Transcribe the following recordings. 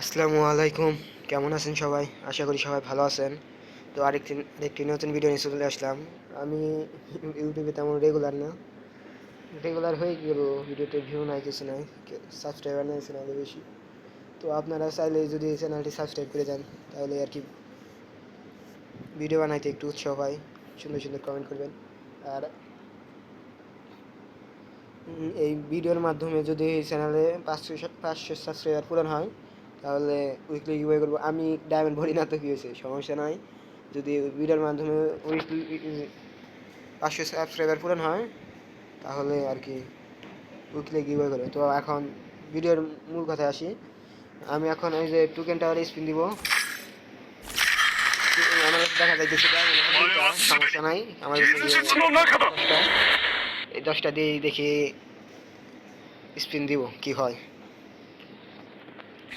আসসালামু আলাইকুম। কেমন আছেন সবাই? আশা করি সবাই ভালো আছেন। তো আরেকটি আরেকটি নতুন ভিডিও নিয়ে চলে আসলাম। আমি ইউটিউবে তেমন রেগুলার না। রেগুলার হয়ে গেল ভিডিওতে ভিউ নাই, কিছু নাই সাবস্ক্রাইবার নাই চ্যানেলে বেশি। তো আপনারা চাইলে যদি এই চ্যানেলটি সাবস্ক্রাইব করে যান তাহলে আর কি ভিডিও বানাইতে একটু উৎসাহ পাই। সুন্দর সুন্দর কমেন্ট করবেন। আর এই ভিডিওর মাধ্যমে যদি এই চ্যানেলে পাঁচশো পাঁচশো সাবস্ক্রাইবার পূরণ হয় তাহলে উইকলি গিভওয়ে করব। আমি ডায়মন্ড ভরি না তো কী হয়েছে? সমস্যা নাই। যদি ভিডিওর মাধ্যমে উইকলি পাঁচশো সাবস্ক্রাইবার পূরণ হয় তাহলে আর কি উইকলি গিভওয়ে করবে তো এখন ভিডিওর মূল কথায় আসি। আমি এখন ওই যে টুকেন টাওয়ার স্পিন দিব। আমার দেখা যায় সমস্যা নাই। আমার এই দশটা দিয়ে দেখি স্পিন দিব কি হয়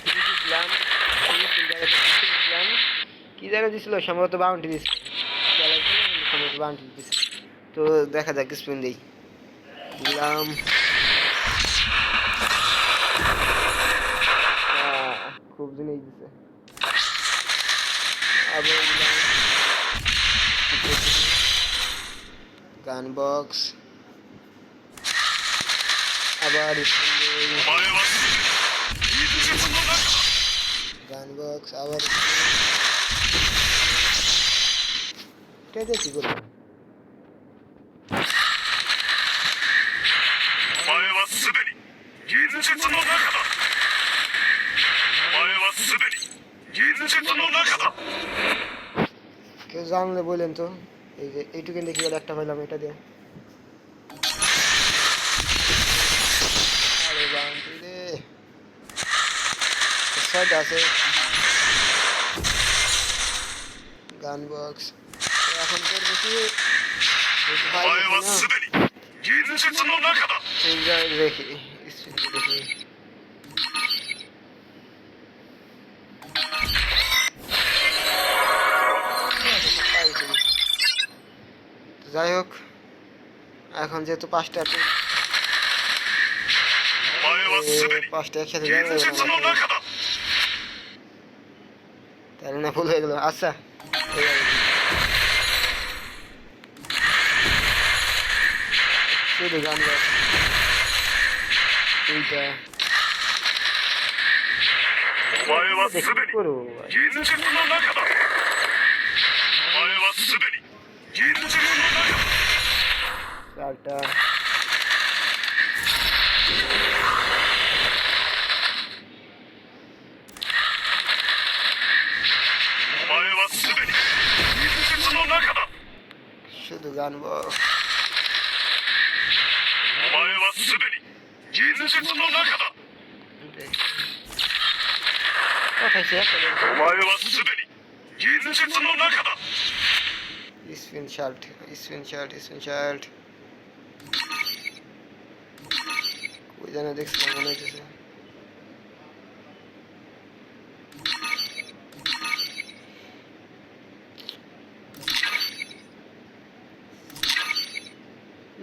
দিছিলাম, আমি তিন জায়গায় দিছিলাম। কি দিছিল, সম্ভবত বাউন্টি দিছিল। সম্ভবত দিছিল তো দেখা যাক স্পিন দিই। দিলাম। খুব জিনিস দিছে। গান বক্স আবার কেউ জানলে বললেন তো এই যে এইটুকু দেখি একটা পাইলাম এটা দিয়ে। ছয়টা আছে। গান বক্স। এখন করব কি? দেখি দেখি যাই হোক এখন যেহেতু পাঁচটা পাঁচটা একসাথে তাহলে না ভুল হয়ে গেল আচ্ছা হয়ে যাবে। শুধু গান গাও এইটা お前 başladı galiba. İsvin Child, İsvin Child,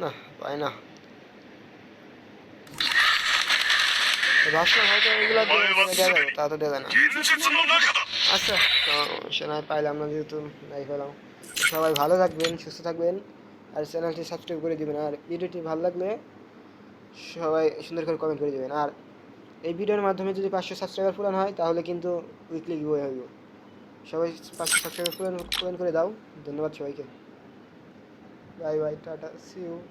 না পাই না। হয়তো তা তো দেবে না। আচ্ছা সমস্যা নয় পাইলাম না যেহেতু নাই সবাই ভালো থাকবেন সুস্থ থাকবেন আর চ্যানেলটি সাবস্ক্রাইব করে দেবেন। আর ভিডিওটি ভালো লাগলে সবাই সুন্দর করে কমেন্ট করে দেবেন। আর এই ভিডিওর মাধ্যমে যদি পাঁচশো সাবস্ক্রাইবার পূরণ হয় তাহলে কিন্তু উইকলি গিভওয়ে হইব। সবাই পাঁচশো সাবস্ক্রাইবার পূরণ পূরণ করে দাও। ধন্যবাদ সবাইকে। Bye bye, Tata. See you.